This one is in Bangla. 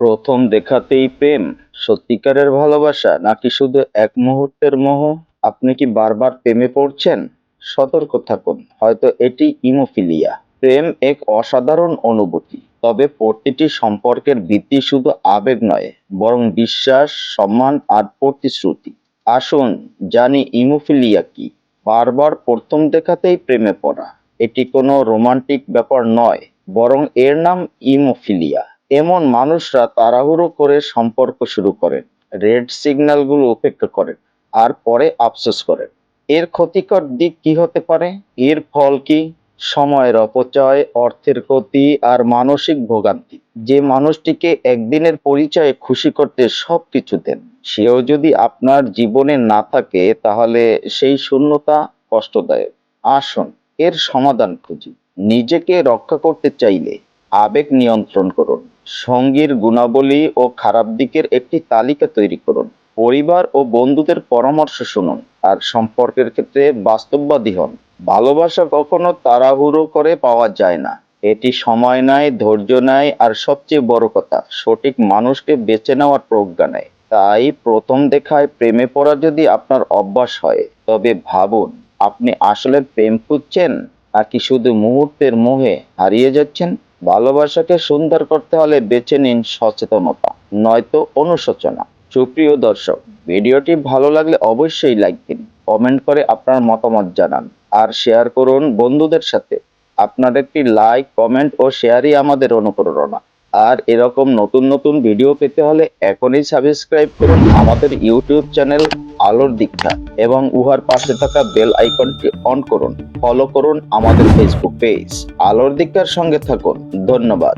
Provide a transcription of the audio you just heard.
প্রথম দেখাতেই প্রেম, সত্যিকারের ভালোবাসা নাকি শুধু এক মুহূর্তের মোহ? আপনি কি বারবার প্রেমে পড়ছেন? সতর্ক থাকুন, হয়তো এটি ইমোফিলিয়া প্রেম এক অসাধারণ অনুভূতি, তবে প্রতিটি সম্পর্কের ভিত্তি শুধু আবেগ নয়, বরং বিশ্বাস, সম্মান আর প্রতিশ্রুতি। আসুন জানি ইমোফিলিয়া কি। বারবার প্রথম দেখাতেই প্রেমে পড়া, এটি কোনো রোমান্টিক ব্যাপার নয়, বরং এর নাম ইমোফিলিয়া এমন মানুষরা তাড়াহুড়ো করে সম্পর্ক শুরু করেন রেড সিগন্যালগুলো উপেক্ষা করেন আর পরে আফসোস করেন এর ক্ষতিকর দিক কি হতে পারে? এর ফল কি? সময়ের অপচয়, অর্থের ক্ষতি আর মানসিক ভোগান্তি। যে মানুষটিকে একদিনের পরিচয়ে খুশি করতে সব কিছু দেন, সেও যদি আপনার জীবনে না থাকে, তাহলে সেই শূন্যতা কষ্টদায়ক। আসুন, এর সমাধান খুঁজি। নিজেকে রক্ষা করতে চাইলে আবেগ নিয়ন্ত্রণ করুন। সঙ্গীর গুণাবলী ও খারাপ দিকের একটি তালিকা তৈরি করুন। পরিবার ও বন্ধুদের পরামর্শ শুনুন আর সম্পর্কের ক্ষেত্রে বাস্তববাদী হন। ভালোবাসা কখনো তাড়াহুড়ো করে পাওয়া যায় না। এটি সময় নেয়, ধৈর্য নেয় আর সবচেয়ে বড় কথা, সঠিক মানুষকে বেছে নেওয়ার প্রজ্ঞা নেয়। তাই প্রথম দেখায় প্রেমে পড়া যদি আপনার অভ্যাস হয়, তবে ভাবুন, আপনি আসলে প্রেম খুঁজছেন নাকি শুধু মুহূর্তের মোহে হারিয়ে যাচ্ছেন? ভালোবাসাকে সুন্দর করতে হলে বেছে নিন সচেতনতা, নয়তো অনুশোচনা। সুপ্রিয় দর্শক, ভিডিওটি ভালো লাগলে অবশ্যই লাইক দিন কমেন্ট করে আপনার মতামত জানান, আর শেয়ার করুন বন্ধুদের সাথে। আপনার একটি লাইক কমেন্ট ও শেয়ারই আমাদের অনুপ্রেরণা। আর এরকম নতুন নতুন ভিডিও পেতে হলে এখনই সাবস্ক্রাইব করুন আমাদের ইউটিউব চ্যানেল আলোর দীক্ষা এবং উহার পাশে থাকা বেল আইকনটি অন করুন। ফলো করুন আমাদের ফেসবুক পেজ আলোর দীক্ষার সঙ্গে থাকুন। ধন্যবাদ।